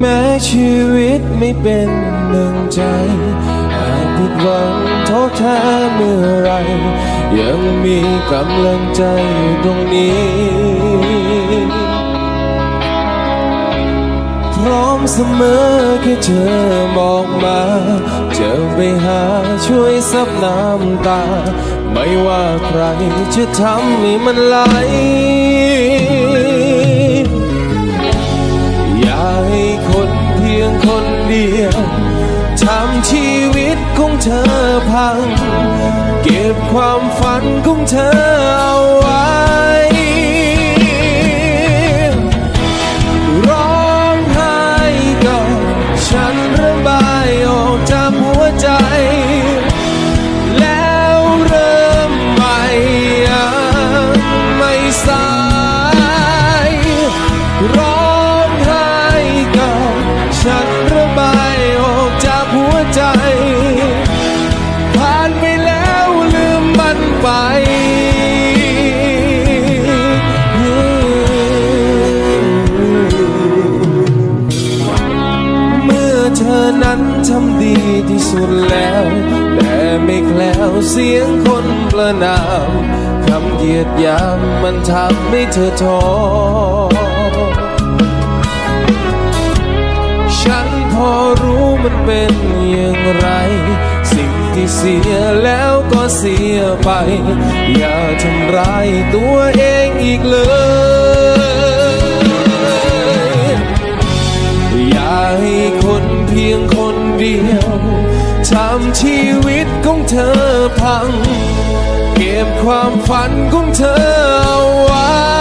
แม้ชีวิตไม่เป็นหนึ่งใจอาจผิดหวังท้อแท้เมื่อไร ยังมีกำลังใจอยู่ตรงนี้ พร้อมเสมอแค่เธอบอกมา จะไปหาช่วยซับน้ำตา ไม่ว่าใครจะทำให้มันไหล ดียวทำชีวิตของเธอพัง เก็บความฝันของเธอเอาไว้ อเธอนั้นทำดีที่สุดแล้ว แต่ไม่แคล้วเสียงคนประนามคำเหยียดยามมันทำให้เธอท้อฉันพอรู้มันเป็นอย่างไร สิ่งที่เสียแล้วก็เสียไป อย่าทำร้ายตัวเองอีกเลย เดียวทำชีวิตของเธอพัง เก็บความฝันของเธอไว้